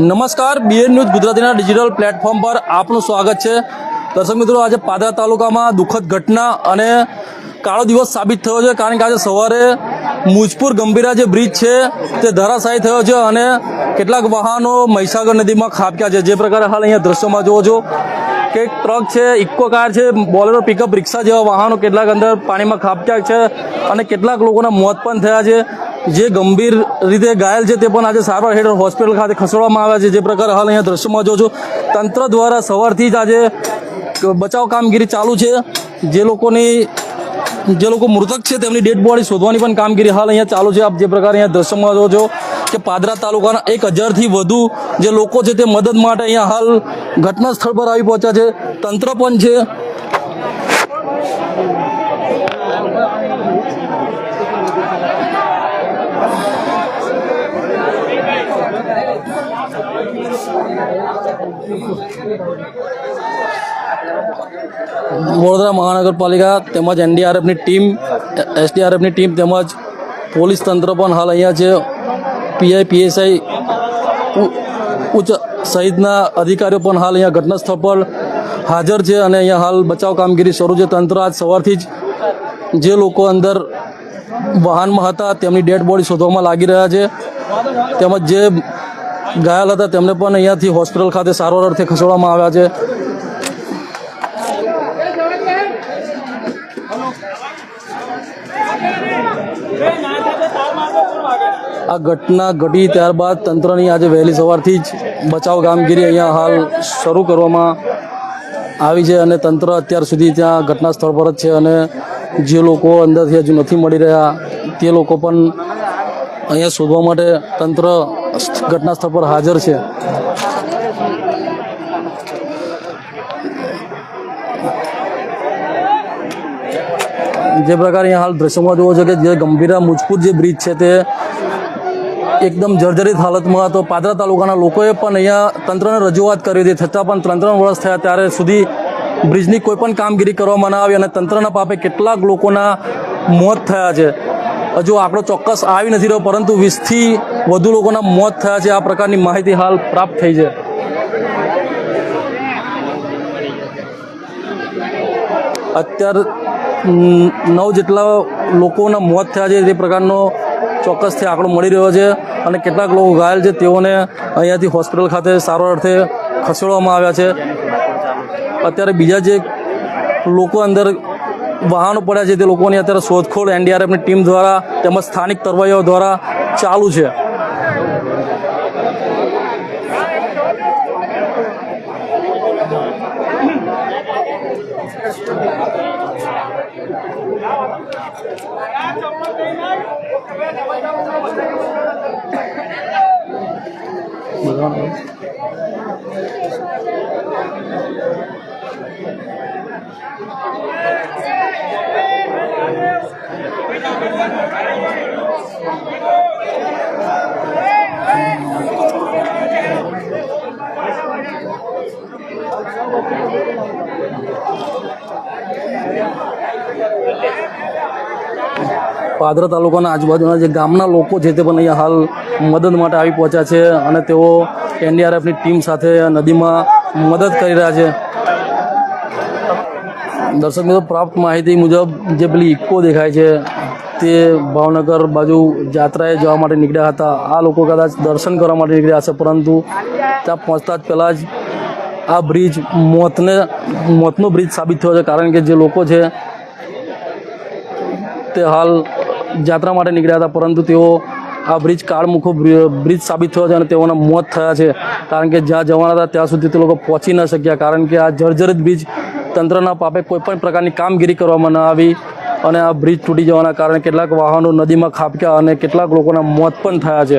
નમસ્કાર BN news ગુજરાતીના digital platform પર આપનું સ્વાગત છે. દર્શક મિત્રો, આજે પાદરા તાલુકામાં દુઃખદ ઘટના અને કાળો દિવસ સાબિત થયો છે, કારણ કે આજે સવારે મુજપુર ગંભીરા જે બ્રિજ છે, તે ધરાશાયી થયો છે અને કેટલાક વાહનો મહીસાગર નદીમાં ખાબક્યા છે. જે પ્રકારે હાલ અહીંયા દ્રશ્યોમાં જુઓ છો કે ટ્રક છે ઇકો કાર છે, બોલેરો પિકઅપ રિક્ષા જેવા વાહનો કેટલાક અંદર પાણીમાં ખાબક્યા છે અને કેટલાક લોકોના મોત પણ થયા છે. જે ગંભીર રીતે ઘાયલ છે તે પણ આજે સારવાર હેઠળ હોસ્પિટલ ખાતે ખસેડવામાં આવ્યા છે. જે પ્રકારે હાલ અહીંયા દ્રશ્યમાં જો છો તંત્ર દ્વારા સવારથી જ આજે બચાવ કામગીરી ચાલુ છે. જે લોકોની, જે લોકો મૃતક છે તેમની ડેડ બોડી શોધવાની પણ કામગીરી હાલ અહીંયા ચાલુ છે. આપ જે પ્રકારે અહીંયા દ્રશ્યમાં જો છો કે પાદરા તાલુકાના એક હજારથી વધુ જે લોકો છે તે મદદ માટે અહીંયા હાલ ઘટના સ્થળ પર આવી પહોંચ્યા છે. તંત્ર પણ છે. વડોદરા મહાનગરપાલિકા તેમજ એનડીઆરએફની ટીમ, એસડીઆરએફની ટીમ તેમજ પોલીસ તંત્ર પણ હાલ અહીંયા છે. પીઆઈ, પીએસઆઈ ઉચ્ચ સહિતના અધિકારીઓ પણ હાલ અહીંયા ઘટના સ્થળ પર હાજર છે અને અહીંયા હાલ બચાવ કામગીરી શરૂ છે. તંત્ર આજ સવારથી જ જે લોકો અંદર વાહનમાં હતા, તેમની ડેડ બોડી શોધવામાં લાગી રહ્યા છે. તેમજ જે ઘાયલ હતા, તેમને પણ અહીંયાથી હોસ્પિટલ ખાતે સારવાર અર્થે ખસેડવામાં આવ્યા છે. આ ઘટના ઘટી ત્યારબાદ તંત્રની આજે વહેલી સવારથી જ બચાવ કામગીરી અહીંયા હાલ શરૂ કરવામાં આવી છે અને તંત્ર અત્યાર સુધી ત્યાં ઘટના સ્થળ પર જ છે અને જે લોકો અંદરથી હજુ નથી મળી રહ્યા, તે લોકો પણ અહીંયા શોધવા માટે તંત્ર ઘટના સ્થળ પર હાજર છે. જે પ્રકારે અહીંયા હાલ દ્રશ્યમાં જોવો છો કે જે ગંભીરા મુજપુર જે બ્રિજ છે તે એકદમ જર્જરિત હાલતમાં હતો. પાદરા તાલુકાના લોકોએ પણ અહીંયા તંત્રને રજૂઆત કરી હતી. છતાં પણ ત્રણ ત્રણ વર્ષ થયા ત્યારે સુધી બ્રિજની કોઈ પણ કામગીરી કરવામાં ના આવી અને તંત્રના પાપે કેટલાક લોકોના મોત થયા છે. હજુ આંકડો ચોક્કસ આવી નથી રહ્યો, પરંતુ વીસથી વધુ લોકોના મોત થયા છે. આ પ્રકારની માહિતી હાલ પ્રાપ્ત થઈ છે. અત્યાર નવ જેટલા લોકોના મોત થયા છે. તે પ્રકારનો ચોક્કસથી આંકડો મળી રહ્યો છે અને કેટલાક લોકો ઘાયલ છે. તેઓને અહીંયાથી હોસ્પિટલ ખાતે સારવાર અર્થે ખસેડવામાં આવ્યા છે. અત્યારે બીજા જે લોકો અંદર વાહનો પડ્યા છે, તે લોકોની અત્યારે શોધખોળ એનડીઆરએફની ટીમ દ્વારા તેમજ સ્થાનિક તરવૈયાઓ દ્વારા ચાલુ છે. con đấy Thank you. Padra તાલુકાના આજુબાજુના જે ગામના લોકો છે તે પણ અહીંયા હાલ મદદ માટે આવી પહોંચ્યા છે અને તેઓ એનડીઆરએફની ટીમ સાથે નદીમાં મદદ કરી રહ્યા છે. દર્શક મિત્રો, પ્રાપ્ત માહિતી મુજબ જે પેલી ઇકો દેખાય છે તે ભાવનગર બાજુ જાત્રાએ જવા માટે નીકળ્યા હતા. આ લોકો કદાચ દર્શન કરવા માટે નીકળ્યા હશે, પરંતુ ત્યાં પહોંચતા જ પહેલાં જ આ બ્રિજ મોતને, મોતનો બ્રિજ સાબિત થયો છે. કારણ કે જે લોકો છે તે હાલ જાત્રા માટે નીકળ્યા હતા, પરંતુ તેઓ આ બ્રિજ કાળમુખો બ્રિજ સાબિત થયો છે અને તેઓના મોત થયા છે. કારણ કે જ્યાં જવાના હતા, ત્યાં સુધી તે લોકો પહોંચી ન શક્યા. કારણ કે આ જર્જરિત બ્રિજ તંત્રના પાપે કોઈપણ પ્રકારની કામગીરી કરવામાં ન આવી અને આ બ્રિજ તૂટી જવાના કારણે કેટલાક વાહનો નદીમાં ખાબક્યા અને કેટલાક લોકોના મોત પણ થયા છે.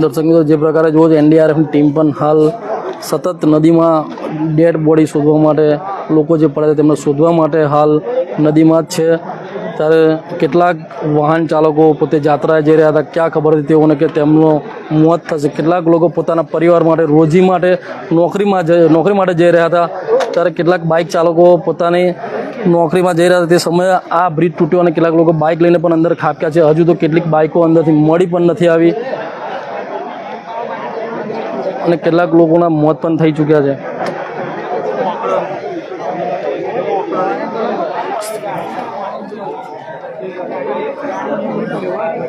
દર્શક મિત્રો, જે પ્રકારે જુઓ છો એનડીઆરએફની ટીમ પણ હાલ સતત નદીમાં ડેડ બોડી શોધવા માટે લોકો જે પડે છે, તેમને શોધવા માટે હાલ નદીમાં જ છે. ત્યારે કેટલાક વાહન ચાલકો પોતે જાત્રાએ જઈ રહ્યા હતા. ક્યાં ખબર હતી તેઓને કે તેમનું મોત થશે. કેટલાક લોકો પોતાના પરિવાર માટે, રોજી માટે નોકરીમાં જઈ નોકરી માટે જઈ રહ્યા હતા. ત્યારે કેટલાક બાઇક ચાલકો પોતાની નોકરીમાં જઈ રહ્યા હતા. તે સમયે આ બ્રિજ તૂટ્યો અને કેટલાક લોકો બાઇક લઈને પણ અંદર ખાબક્યા છે. હજુ તો કેટલીક બાઇકો અંદરથી મળી પણ નથી આવી. અને કેટલાક લોકોના મોત પણ થઈ ચૂક્યા છે.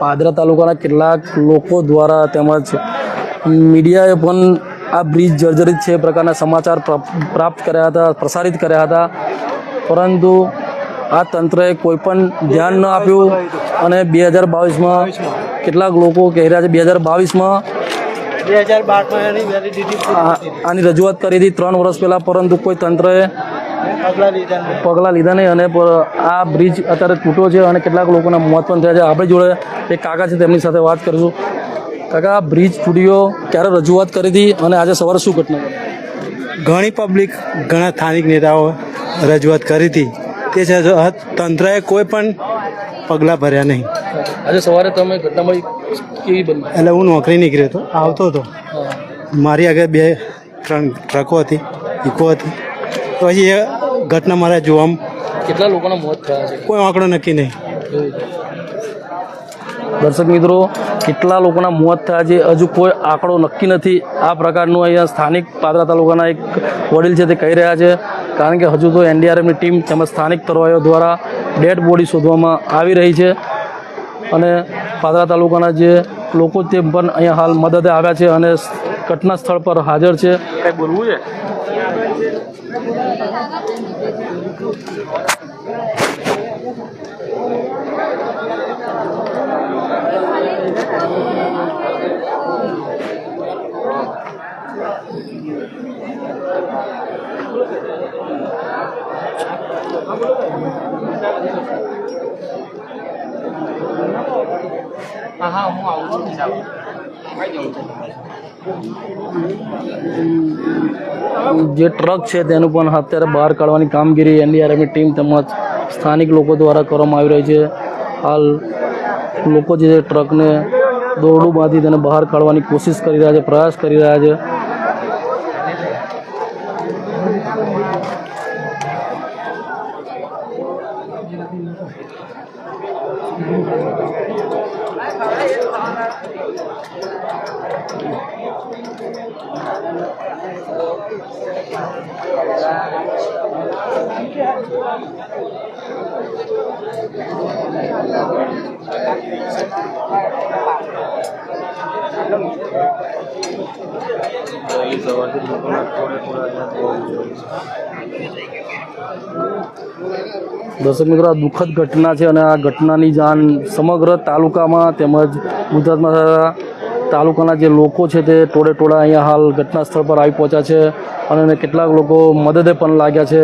પાદરા તાલુકાના કેટલાક લોકો દ્વારા તેમજ મીડિયાએ પણ આ બ્રિજ જર્જરિત છે એ પ્રકારના સમાચાર પ્રાપ- પ્રાપ્ત કર્યા હતા, પ્રસારિત કર્યા હતા. પરંતુ આ તંત્રએ કોઈ પણ ધ્યાન ન આપ્યું અને બે હજાર બાવીસમાં કેટલાક લોકો કહી રહ્યા છે બે હજાર બાવીસમાં આની રજૂઆત કરી હતી ત્રણ વર્ષ પહેલાં પરંતુ કોઈ તંત્રએ પગલાં લીધા નહીં. અને આ બ્રિજ અત્યારે તૂટ્યો છે અને કેટલાક લોકોના મોત પણ થયા છે. આપણે જોડે એક કાકા છે તેમની સાથે વાત કરીશું. કાકા બ્રિજ તૂટ્યો ક્યારે રજૂઆત કરી હતી અને આજે સવારે શું ઘટના બની? ઘણી પબ્લિક ઘણા સ્થાનિક નેતાઓ રજૂઆત કરી હતી. તે છતાં તંત્રએ કોઈ પણ પગલાં ભર્યા નહીં. આજે સવારે તમે ઘટનામાં કેવી બની? એટલે હું નોકરી નીકળ્યો હતો આવતો હતો. મારી આગળ બે ત્રણ ટ્રકો હતી ઇકો હતી. તો પછી એ ઘટના મારા જોવામાં કેટલા લોકોના મોત થયા છે? કોઈ આંકડો નક્કી નહીં. દર્શક મિત્રો, કેટલા લોકોના મોત થયા છે, હજુ કોઈ આંકડો નક્કી નથી. આ પ્રકારનું અહીંયા સ્થાનિક પાદરા તાલુકાના એક વડીલ છે તે કહી રહ્યા છે. કારણ કે હજુ તો એનડીઆરએફની ટીમ તેમજ સ્થાનિક તરવાઈઓ દ્વારા ડેડ બોડી શોધવામાં આવી રહી છે. અને પાદરા તાલુકાના જે લોકો તે પણ અહીંયા હાલ મદદે આવ્યા છે અને ઘટના સ્થળ પર હાજર છે? કંઈ બોલવું છે જે ટ્રક છે તેનું પણ અત્યારે બહાર કાઢવાની કામગીરી એનડીઆરએફની ટીમ તેમજ સ્થાનિક લોકો દ્વારા કરવામાં આવી રહી છે. હાલ લોકો જે ટ્રકને દોરડું બાંધી તેને બહાર કાઢવાની કોશિશ કરી રહ્યા છે, પ્રયાસ કરી રહ્યા છે. દર્શક મિત્રો, આ દુઃખદ ઘટના છે અને આ ઘટનાની જાણ સમગ્ર તાલુકામાં તેમજ ગુજરાતમાં તાલુકાના જે લોકો છે તે ટોળે ટોળા અહીંયા હાલ ઘટના સ્થળ પર આવી પહોંચ્યા છે અને કેટલાક લોકો મદદે પણ લાગ્યા છે.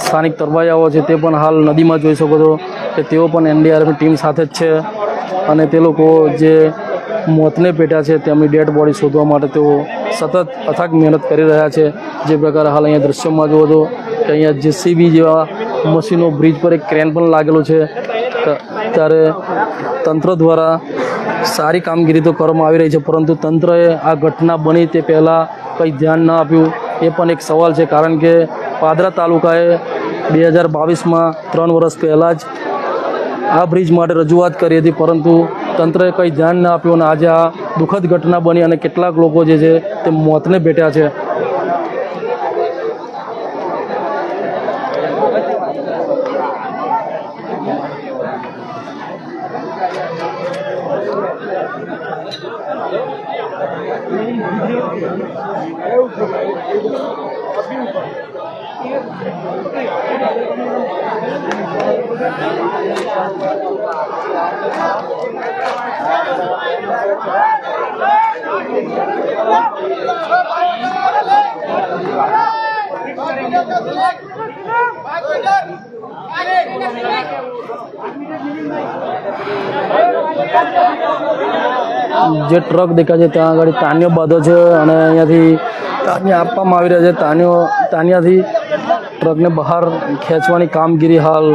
સ્થાનિક તરવાયાઓ છે તે પણ હાલ નદીમાં જોઈ શકો છો કે તેઓ પણ એનડીઆરએફની ટીમ સાથે જ છે. અને તે લોકો જે મોતને પેટ્યા છે તેમની ડેડ બોડી શોધવા માટે તેઓ સતત અથાગ મહેનત કરી રહ્યા છે. જે પ્રકારે હાલ અહીંયા દૃશ્યમાં જુઓ તો કે અહીંયા જેસીબી જેવા મશીનો બ્રિજ પર એક ક્રેન પણ લાગેલો છે. ત્યારે તંત્ર દ્વારા સારી કામગીરી તો કરવામાં આવી રહી છે, પરંતુ તંત્રએ આ ઘટના બની તે પહેલાં કંઈ ધ્યાન ન આપ્યું. એ પણ એક સવાલ છે, કારણ કે પાદરા તાલુકાએ બે હજાર બાવીસમાં ત્રણ વર્ષ પહેલાં જ આ બ્રિજ માટે રજૂઆત કરી હતી, પરંતુ તંત્રએ કંઈ ધ્યાન ન આપ્યું અને આજે આ દુઃખદ ઘટના બની અને કેટલાક લોકો જે છે તે મોતને ભેટ્યા છે. જે ટ્રક દેખાય છે, ત્યાં આગળ તાન્યો બાંધો છે અને અહીંયાથી તાન્યા આપવામાં આવી રહ્યા છે. તાન્યો તાનિયાથી ટ્રકને બહાર ખેંચવાની કામગીરી હાલ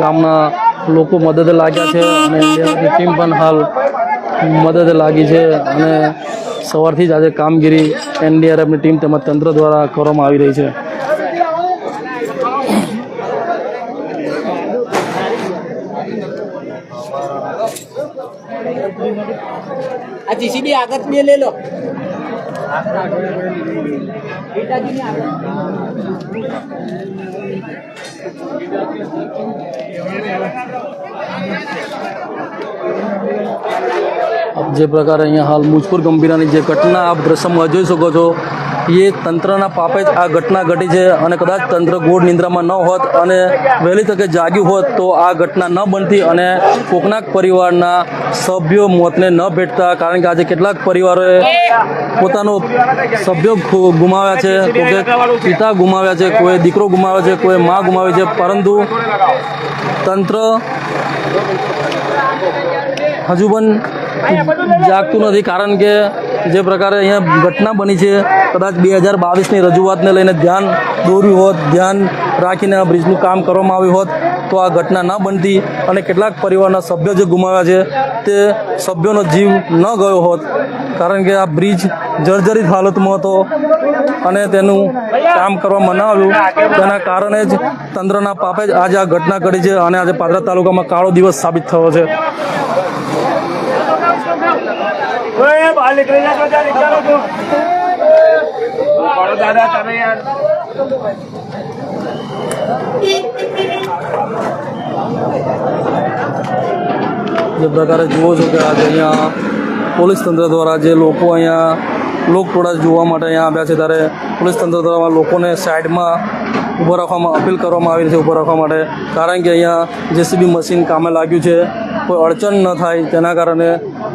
ગામના લોકો મદદ લાગ્યા છે અને ઇન્ડિયાની ટીમ પણ હાલ મદદ લાગી છે અને સવારથી જ આજે કામગીરી એનડીઆરએફની ટીમ તેમજ તંત્ર દ્વારા કરવામાં આવી રહી છે. આ જીસીબી આગળ બે લઈ લો. બેટાજી જે પ્રકારે અહીંયા હાલ મુજપુર ગંભીરાની જે ઘટના આપ દ્રશ્યમાં જોઈ શકો છો, એ તંત્રના પાપે જ આ ઘટના ઘટી છે અને કદાચ તંત્ર ગોળ નિંદ્રામાં ન હોત અને વહેલી તકે જાગ્યું હોત તો આ ઘટના ન બનતી અને કોકનાક પરિવારના સભ્યો મોતને ન ભેટતા, કારણ કે આજે કેટલાક પરિવારોએ પોતાનો સભ્યો ગુમાવ્યા છે, કોકે પિતા ગુમાવ્યા છે કોઈ દીકરો ગુમાવ્યો છે કોઈ મા ગુમાવી છે, પરંતુ તંત્ર હજુ પણ જાગતું નથી, કારણ કે જે પ્રકારે અહીંયા ઘટના બની છે, કદાચ બે હજાર બાવીસની રજૂઆતને લઈને ધ્યાન દોર્યું હોત, ધ્યાન રાખીને આ બ્રિજનું કામ કરવામાં આવ્યું હોત, તો આ ઘટના ન બનતી અને કેટલાક પરિવારના સભ્યો જે ગુમાવ્યા છે, તે સભ્યોનો જીવ ન ગયો હોત. કારણ કે આ બ્રિજ જર્જરિત હાલતમાં હતો અને તેનું કામ કરવામાં ન તેના કારણે જ તંત્રના પાપે જ આજે આ ઘટના ઘટી છે અને આજે પાદરા તાલુકામાં કાળો દિવસ સાબિત થયો છે. જે પ્રકારે જુઓ છો કે આજે અહીંયા પોલીસ તંત્ર દ્વારા જે લોકો અહીંયા લોકટોળા જોવા માટે અહીંયા આવ્યા છે ત્યારે પોલીસ તંત્ર દ્વારા લોકોને સાઈડમાં ઊભા રાખવામાં, અપીલ કરવામાં આવી છે, ઊભા રાખવા માટે. કારણ કે અહીંયા જેસીબી મશીન કામે લાગ્યું છે. કોઈ અડચણ ન થાય તેના કારણે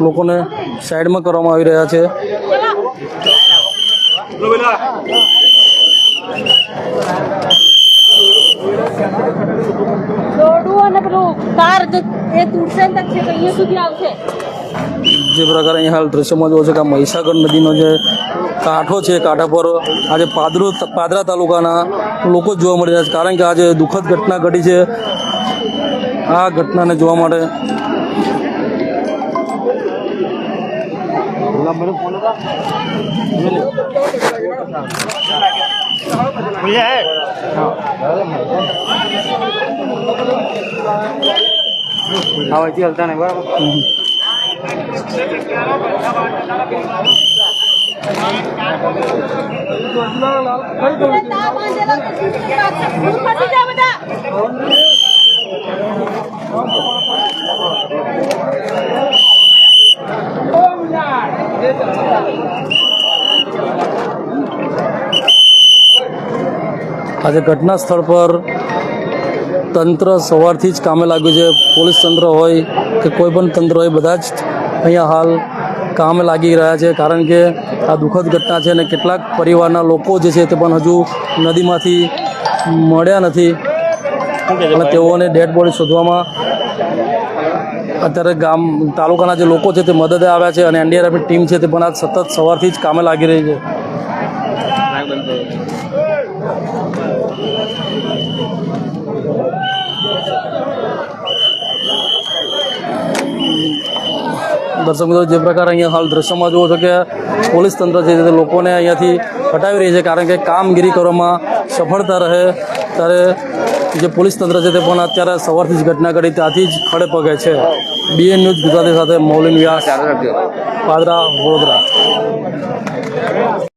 લોકોને સાઈડમાં કરવામાં આવી રહ્યા છે. તૂટશે જે પ્રકારે અહીંયા હાલ દ્રશ્યમાં જોવો છે કે મહીસાગર નદીનો જે કાંઠો છે કાંઠા પર આજે પાદરો પાદરા તાલુકાના લોકો જ જોવા મળી રહ્યા છે કારણ કે આજે દુઃખદ ઘટના ઘટી છે આ ઘટનાને જોવા માટે હા હલતા નહીં બરાબર આજે ઘટના સ્થળ પર તંત્ર સવારથી જ કામે લાગ્યું છે. પોલીસ તંત્ર હોય કે કોઈ પણ તંત્ર હોય, બધા જ અહીંયા હાલ કામે લાગી રહ્યા છે કારણ કે આ દુઃખદ ઘટના છે અને કેટલાક પરિવારના લોકો જે છે તે પણ હજુ નદીમાંથી મળ્યા નથી. અને તેઓને ડેડ બોડી શોધવામાં અત્યારે ગામ તાલુકાના જે લોકો છે તે મદદે આવ્યા છે અને એનડીઆરએફની ટીમ છે તે પણ આજ સતત સવારથી જ કામે લાગી રહી છે. દર્શક જે પ્રકાર અહીંયા હાલ દ્રશ્યમાં જુઓ છો કે પોલીસ તંત્ર છે તે લોકોને અહીંયાથી હટાવી રહી છે, કારણ કે કામગીરી કરવામાં સફળતા રહે, ત્યારે જે પોલીસ તંત્ર છે તે પણ અત્યારે સવારથી જ ઘટના ઘડી ત્યાંથી જ ખડે પગે છે. બીએન ન્યૂઝ ગુજરાતી સાથે, મૌલિન વ્યાસ, પાદરા, વડોદરા.